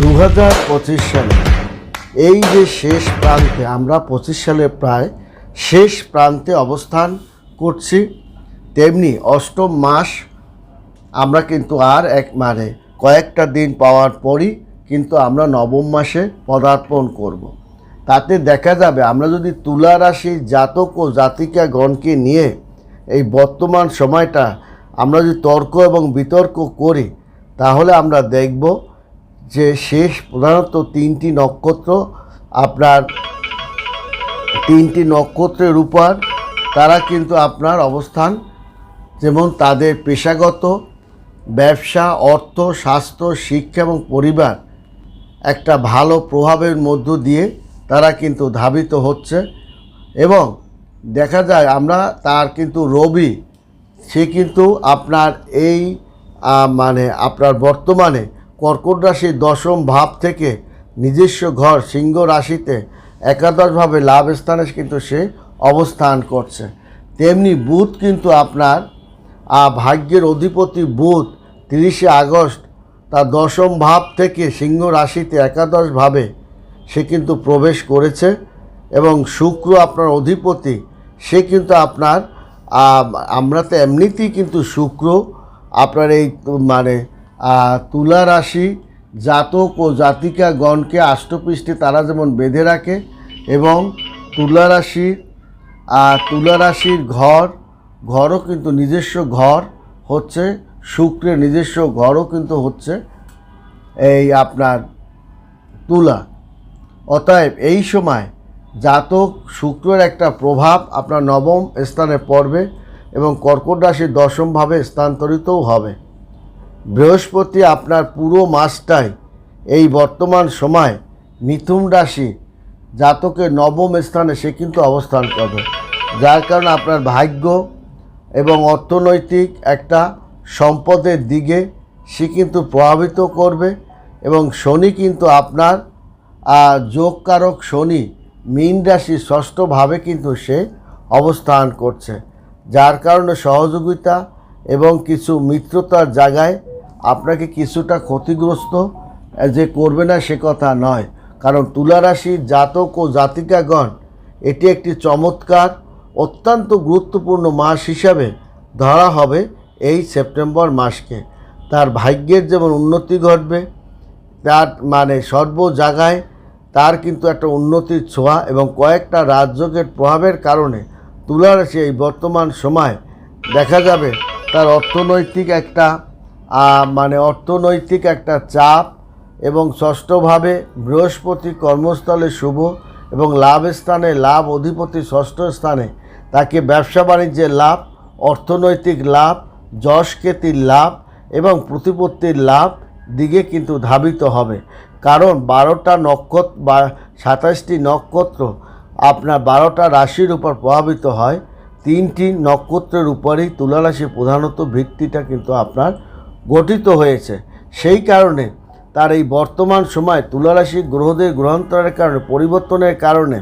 দু হাজার পঁচিশ সালে এই যে শেষ প্রান্তে, আমরা পঁচিশ সালে প্রায় শেষ প্রান্তে অবস্থান করছি, তেমনি অষ্টম মাস আমরা কিন্তু আর এক মানে কয়েকটা দিন পাওয়ার পরই কিন্তু আমরা নবম মাসে পদার্পণ করব। তাতে দেখা যাবে, আমরা যদি তুলা রাশি জাতক ও জাতিকাগণকে নিয়ে এই বর্তমান সময়টা আমরা যদি তর্ক এবং বিতর্ক করি, তাহলে আমরা দেখব যে শেষ প্রধানত তিনটি নক্ষত্র, আপনার তিনটি নক্ষত্রের উপর, তারা কিন্তু আপনার অবস্থান, যেমন তাদের পেশাগত, ব্যবসা, অর্থ, স্বাস্থ্য, শিক্ষা এবং পরিবার, একটা ভালো প্রভাবের মধ্য দিয়ে তারা কিন্তু ধাবিত হচ্ছে। এবং দেখা যায় আমরা তার কিন্তু রবি, সে কিন্তু আপনার এই মানে আপনার বর্তমানে কর্কট রাশির দশম ভাব থেকে নিজস্ব ঘর সিংহ রাশিতে একাদশভাবে লাভ স্থানে কিন্তু সে অবস্থান করছে। তেমনি বুধ কিন্তু আপনার ভাগ্যের অধিপতি বুধ তিরিশে আগস্ট তার দশম ভাব থেকে সিংহ রাশিতে একাদশভাবে সে কিন্তু প্রবেশ করেছে এবং শুক্র আপনার অধিপতি, সে কিন্তু আপনার আমরা তো এমনিতেই কিন্তু শুক্র আপনার এই মানে তুলা রাশি জাতক ও জাতিকাগণকে আষ্টপৃষ্ঠে তারা যেমন বেঁধে রাখে এবং তুলা রাশির আর তুলা রাশির ঘর, ঘরও কিন্তু নিজস্ব ঘর হচ্ছে, শুক্রের নিজস্ব ঘরও কিন্তু হচ্ছে এই আপনার তুলা। অতএব এই সময় জাতক শুক্রের একটা প্রভাব আপনার নবম স্থানে পড়বে এবং কর্কট রাশির দশমভাবে স্থানান্তরিতও হবে। বৃহস্পতি আপনার পুরো মাসটাই এই বর্তমান সময় মিথুন রাশি জাতকের নবম স্থানে সে কিন্তু অবস্থান করবে। যার কারণে আপনার ভাগ্য এবং অর্থনৈতিক একটা সম্পদের দিকে সে কিন্তু প্রভাবিত করবে এবং শনি কিন্তু আপনার যোগকারক শনি মীন রাশি ষষ্ঠভাবে কিন্তু সে অবস্থান করছে। যার কারণে সহযোগিতা এবং কিছু মিত্রতার জায়গায় আপনাকে কিছুটা ক্ষতিগ্রস্ত, যে করবে না সে কথা নয়। কারণ তুলা রাশির জাতক ও জাতিকাগণ এটি একটি চমৎকার, অত্যন্ত গুরুত্বপূর্ণ মাস হিসাবে ধরা হবে এই সেপ্টেম্বর মাসকে। তার ভাগ্যের যেমন উন্নতি ঘটবে, তার মানে সর্ব জায়গায় তার কিন্তু একটা উন্নতির ছোঁয়া এবং কয়েকটা রাজযোগের প্রভাবের কারণে তুলা রাশি এই বর্তমান সময় দেখা যাবে তার অর্থনৈতিক একটা মানে অর্থনৈতিক একটা চাপ এবং ষষ্ঠভাবে বৃহস্পতি কর্মস্থলে শুভ এবং লাভ স্থানে লাভ, অধিপতি ষষ্ঠ স্থানে তাকে ব্যবসা বাণিজ্যের লাভ, অর্থনৈতিক লাভ, যশ খ্যাতির লাভ এবং প্রতিপত্তির লাভ দিকে কিন্তু ধাবিত হবে। কারণ বারোটা নক্ষত্র বা সাতাশটি নক্ষত্র আপনার বারোটা রাশির উপর প্রভাবিত হয়। তিনটি নক্ষত্রের উপরেই তুলারাশি প্রধানত ভিত্তিটা কিন্তু আপনার গঠিত হয়েছে। সেই কারণে তার এই বর্তমান সময় তুলারাশি গ্রহদের গ্রহান্তরের কারণে, পরিবর্তনের কারণে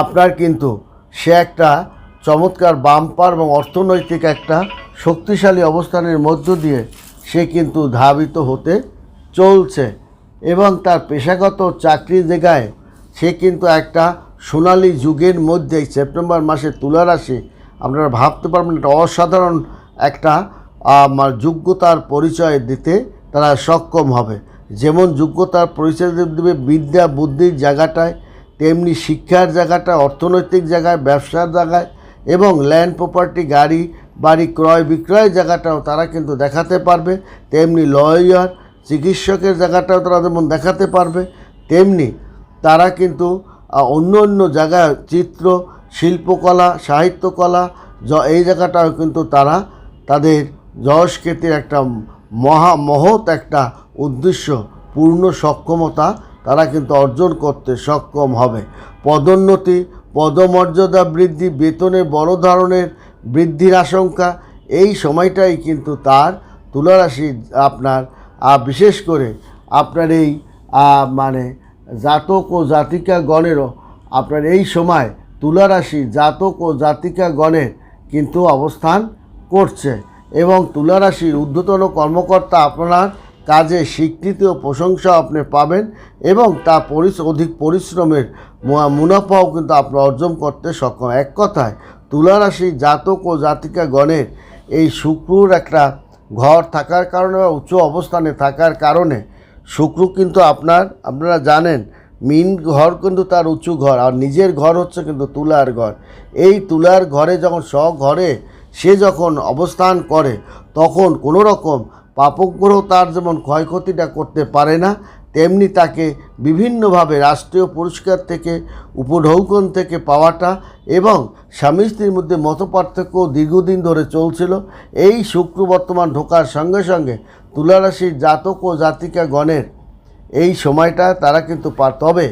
আপনার কিন্তু সে একটা চমৎকার বাম্পার এবং অর্থনৈতিক একটা শক্তিশালী অবস্থানের মধ্য দিয়ে সে কিন্তু ধাবিত হতে চলছে এবং তার পেশাগত চাকরির জায়গায় সে কিন্তু একটা সোনালি যুগের মধ্যেই সেপ্টেম্বর মাসে তুলা রাশি আপনারা ভাবতে পারবেন একটা অসাধারণ একটা যোগ্যতার পরিচয় দিতে তারা সক্ষম হবে। যেমন যোগ্যতার পরিচয় দেবে বিদ্যা, বুদ্ধির জায়গাটায়, তেমনি শিক্ষার জায়গাটা অর্থনৈতিক জায়গায়, ব্যবসার জায়গায় এবং ল্যান্ড প্রপার্টি, গাড়ি, বাড়ি, ক্রয় বিক্রয় জায়গাটাও তারা কিন্তু দেখাতে পারবে। তেমনি লয়ার, চিকিৎসকের জায়গাটাও তারা যেমন দেখাতে পারবে, তেমনি তারা কিন্তু অন্য অন্য জায়গায় চিত্র, শিল্পকলা, সাহিত্যকলা এই জায়গাটাও কিন্তু তারা তাদের যশ খ্যাতির একটা মহা মহৎ একটা উদ্দেশ্য, পূর্ণ সক্ষমতা, তারা কিন্তু অর্জন করতে সক্ষম হবে। পদোন্নতি, পদমর্যাদা বৃদ্ধি, বেতনে বড় ধরনের বৃদ্ধির আশঙ্কা, এই সময়টাই কিন্তু তার তুলারাশি আপনার। বিশেষ করে আপনার এই মানে জাতক ও জাতিকা গণেরও আপনার এই সময় তুলা রাশি জাতক ও জাতিকা গণের কিন্তু অবস্থান করছে। এবং তুলা রাশির ঊর্ধ্বতন কর্মকর্তা আপনার কাজে স্বীকৃতি ও প্রশংসা আপনি পাবেন এবং তা পরিস অধিক পরিশ্রমের মুনাফাও কিন্তু আপনি অর্জন করতে সক্ষম। এক কথায়, তুলারাশি জাতক ও জাতিকা গণের এই শুক্রর একটা ঘর থাকার কারণে বা উচ্চ অবস্থানে থাকার কারণে শুক্র কিন্তু আপনার, আপনারা জানেন, মিন ঘর কিন্তু তার উঁচু ঘর, আর নিজের ঘর হচ্ছে কিন্তু তুলার ঘর। এই তুলার ঘরে যখন স্বঘরে সে যখন অবস্থান করে, তখন কোনো রকম পাপগ্রহ তার যেমন ক্ষয়ক্ষতিটা করতে পারে না, তেমনি তাকে বিভিন্নভাবে রাষ্ট্রীয় পুরস্কার থেকে, উপঢৌকন থেকে পাওয়াটা এবং স্বামী স্ত্রীর মধ্যে মতপার্থক্য দীর্ঘদিন ধরে চলছিল। এই শুক্র বর্তমান ঢোকার সঙ্গে সঙ্গে তুলারাশির জাতক ও জাতিকা গণের এই সময়টা তারা কিন্তু পার তবে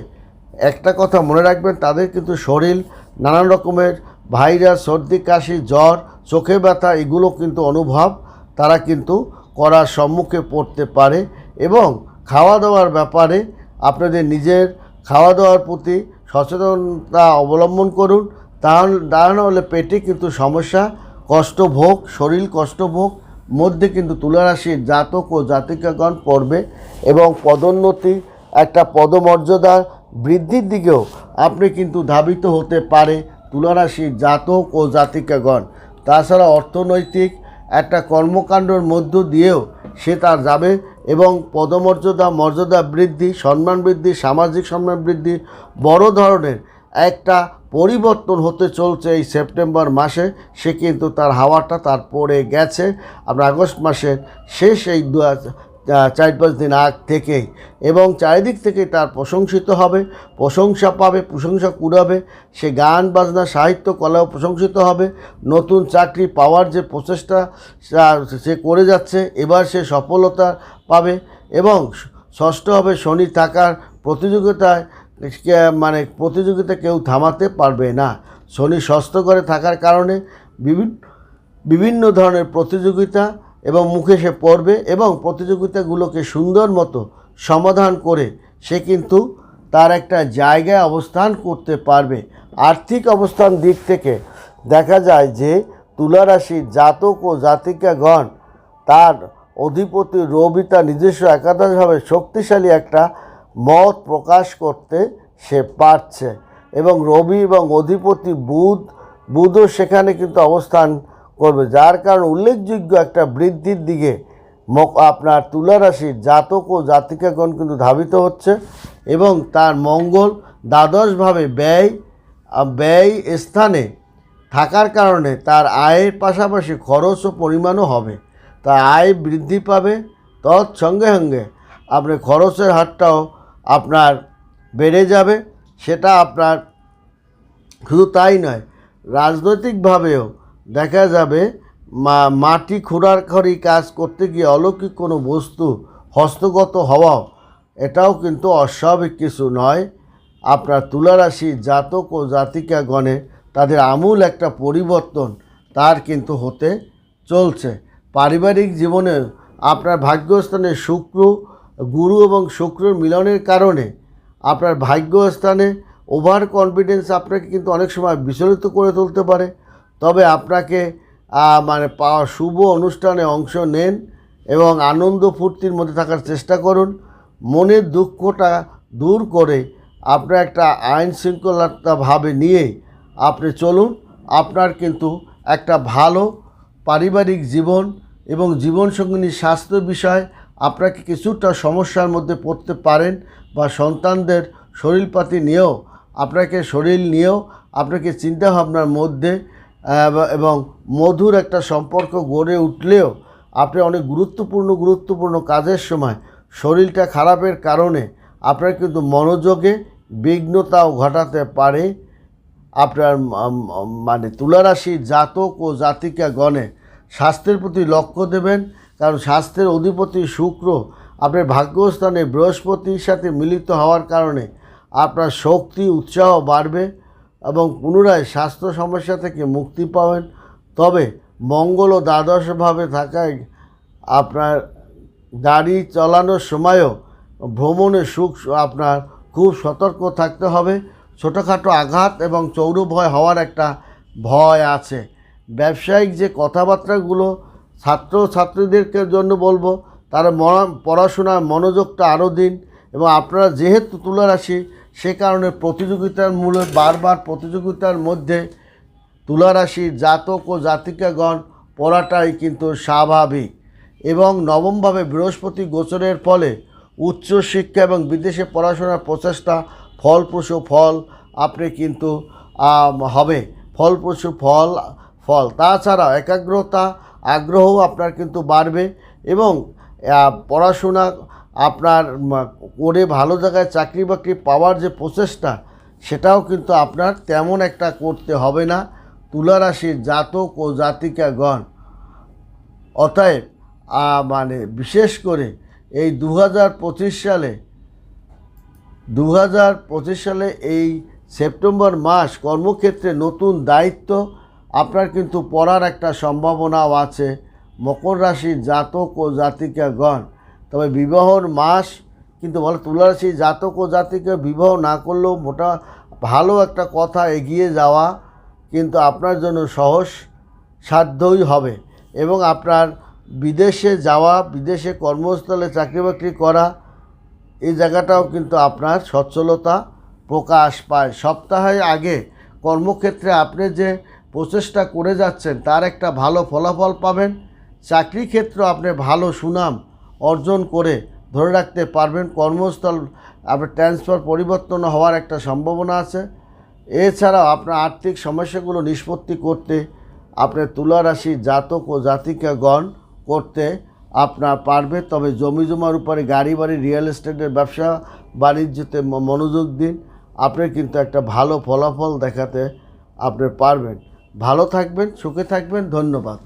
একটা কথা মনে রাখবেন, তাদের কিন্তু শরীর নানান রকমের ভাইরাস, সর্দি, কাশি, জ্বর, চোখে ব্যথা, এগুলো কিন্তু অনুভব। তারা কিন্তু করার সম্মুখে পড়তে পারে এবং খাওয়া দাওয়ার ব্যাপারে আপনাদের নিজের খাওয়া দাওয়ার প্রতি সচেতনতা অবলম্বন করুন। তাহলে না হলে পেটে কিন্তু সমস্যা কষ্টভোগ শরীর কষ্টভোগ মধ্যে কিন্তু তুলারাশির জাতক ও জাতিকাগণ পড়বে এবং পদোন্নতি, একটা পদমর্যাদা বৃদ্ধির দিকেও আপনি কিন্তু ধাবিত হতে পারে। তুলারাশির জাতক ও জাতিকাগণ। তাছাড়া অর্থনৈতিক একটা কর্মকাণ্ডের মধ্য দিয়েও সে তার যাবে এবং পদমর্যাদা, মর্যাদা বৃদ্ধি, সম্মান বৃদ্ধি, সামাজিক সম্মান বৃদ্ধি বড় ধরনের একটা পরিবর্তন হতে চলছে এই সেপ্টেম্বর মাসে। সে কিন্তু তার হাওয়াটা তার পড়ে গেছে। আমরা আগস্ট মাসের শেষ এই দু হাজার- চার পাঁচ দিন আগ থেকেই এবং চারিদিক থেকে তার প্রশংসিত হবে, প্রশংসা পাবে, প্রশংসা কুড়াবে, সে গান, বাজনা, সাহিত্য, কলাও প্রশংসিত হবে, নতুন চাকরি পাওয়ার যে প্রচেষ্টা সে করে যাচ্ছে, এবার সে সফলতা পাবে এবং ষষ্ঠ হবে শনি থাকার প্রতিযোগিতায় মানে প্রতিযোগিতা কেউ থামাতে পারবে না। শনি ষষ্ঠ করে থাকার কারণে বিভিন্ন বিভিন্ন ধরনের প্রতিযোগিতা এবং মুখে সে পড়বে এবং প্রতিযোগিতাগুলোকে সুন্দর মতো সমাধান করে সে কিন্তু তার একটা জায়গায় অবস্থান করতে পারবে। আর্থিক অবস্থান দিক থেকে দেখা যায় যে তুলারাশির জাতক ও জাতিকাগণ তার অধিপতি রবি তার নিজস্ব একাদশভাবে শক্তিশালী একটা মত প্রকাশ করতে সে পারছে এবং রবি এবং অধিপতি বুধ, বুধও সেখানে কিন্তু অবস্থান করবে। যার কারণে উল্লেখযোগ্য একটা বৃদ্ধির দিকে আপনার তুলা রাশির জাতক ও জাতিকাগণ কিন্তু ধাবিত হচ্ছে এবং তার মঙ্গল দ্বাদশভাবে ব্যয় ব্যয় স্থানে থাকার কারণে তার আয়ের পাশাপাশি খরচ ও পরিমাণও হবে। তার আয় বৃদ্ধি পাবে। তৎসঙ্গে সঙ্গে আপনার খরচের হারটাও আপনার বেড়ে যাবে। সেটা আপনার শুধু তাই নয়, রাজনৈতিকভাবেও দেখা যাবে মাটি খোঁড়াখড়ি কাজ করতে গিয়ে অলৌকিক কোনো বস্তু হস্তগত হওয়াও, এটাও কিন্তু অস্বাভাবিক কিছু নয়। আপনার তুলারাশি জাতক ও জাতিকাগণে তাদের আমূল একটা পরিবর্তন তার কিন্তু হতে চলছে। পারিবারিক জীবনে আপনার ভাগ্যস্থানে শুক্র, গুরু এবং শুক্রর মিলনের কারণে আপনার ভাগ্যস্থানে ওভার কনফিডেন্স আপনাকে কিন্তু অনেক সময় বিচলিত করে তুলতে পারে। তবে আপনাকে মানে পাওয়া শুভ অনুষ্ঠানে অংশ নেন এবং আনন্দ ফুর্তির মধ্যে থাকার চেষ্টা করুন। মনের দুঃখটা দূর করে আপনার একটা আইন শৃঙ্খলতাভাবে নিয়ে আপনি চলুন। আপনার কিন্তু একটা ভালো পারিবারিক জীবন এবং জীবনসঙ্গিনীর স্বাস্থ্য বিষয় আপনাকে কিছুটা সমস্যার মধ্যে পড়তে পারেন বা সন্তানদের শরীরপাতি নিয়েও, আপনাকে শরীর নিয়েও, আপনাকে চিন্তাভাবনার মধ্যে এবং মধুর একটা সম্পর্ক গড়ে উঠলেও আপনি অনেক গুরুত্বপূর্ণ গুরুত্বপূর্ণ কাজের সময় শরীরটা খারাপের কারণে আপনার কিন্তু মনোযোগে বিঘ্নতাও ঘটাতে পারে। আপনার মানে তুলারাশির জাতক ও জাতিকা গণে স্বাস্থ্যের প্রতি লক্ষ্য দেবেন, কারণ স্বাস্থ্যের অধিপতি শুক্র আপনার ভাগ্যস্থানে বৃহস্পতির সাথে মিলিত হওয়ার কারণে আপনার শক্তি, উৎসাহ বাড়বে। এবং পুনরায় স্বাস্থ্য সমস্যা থেকে মুক্তি পাবেন। তবে মঙ্গল ও দ্বাদশভাবে থাকায় আপনার গাড়ি চালানোর সময়ও ভ্রমণে সুখ আপনার খুব সতর্ক থাকতে হবে। ছোটোখাটো আঘাত এবং চৌর ভয় হওয়ার একটা ভয় আছে। ব্যবসায়িক যে কথাবার্তাগুলো ছাত্র ছাত্রীদেরকে জন্য বলব, তার পড়াশোনার মনোযোগটা আরও দিন এবং আপনারা যেহেতু তুলা রাশি সে কারণে প্রতিযোগিতার মূলে বারবার প্রতিযোগিতার মধ্যে তুলা রাশির জাতক ও জাতিকাগণ পড়াটাই কিন্তু স্বাভাবিক এবং নবমভাবে বৃহস্পতি গোচরের ফলে উচ্চশিক্ষা এবং বিদেশে পড়াশোনার প্রচেষ্টা ফলপ্রসূ ফল আপনি কিন্তু হবে। ফলপ্রসূ ফল ফল। তাছাড়া একাগ্রতা আগ্রহ আপনার কিন্তু বাড়বে এবং পড়াশোনা আপনার করে ভালো জায়গায় চাকরি বাকরি পাওয়ার যে প্রচেষ্টা, সেটাও কিন্তু আপনার তেমন একটা করতে হবে না। তুলা রাশির জাতক ও জাতিকাগণ, অতএব মানে বিশেষ করে এই দু হাজার পঁচিশ সালে দু সালে এই সেপ্টেম্বর মাস কর্মক্ষেত্রে নতুন দায়িত্ব আপনার কিন্তু পড়ার একটা সম্ভাবনাও আছে। মকর রাশির জাতক ও জাতিকাগণ তবে বিবাহর মাস কিন্তু বলে তুলা রাশির জাতক ও জাতিকা বিবাহ না করলেও মোটা ভালো একটা কথা এগিয়ে যাওয়া কিন্তু আপনার জন্য সহজ সাধ্যই হবে এবং আপনার বিদেশে যাওয়া, বিদেশে কর্মস্থলে চাকরি বাকরি করা, এই জায়গাটাও কিন্তু আপনার সচ্ছলতা প্রকাশ পায়। সপ্তাহে আগে কর্মক্ষেত্রে আপনি যে প্রচেষ্টা করে যাচ্ছেন, তার একটা ভালো ফলাফল পাবেন। চাকরি ক্ষেত্র আপনি ভালো সুনাম অর্জন করে ধরে রাখতে পারবেন। কর্মস্থল, আপনার ট্রান্সফার পরিবর্তন হওয়ার একটা সম্ভাবনা আছে। এছাড়াও আপনার আর্থিক সমস্যাগুলো নিষ্পত্তি করতে আপনার তুলা রাশির জাতক ও জাতিকাগণ করতে আপনার পারবে। তবে জমি জমার উপরে গাড়ি বাড়ি, রিয়েল এস্টেটের ব্যবসা, বাণিজ্যতে মনোযোগ দিন। আপনি কিন্তু একটা ভালো ফলাফল দেখাতে আপনি পারবেন। ভালো থাকবেন, সুখে থাকবেন। ধন্যবাদ।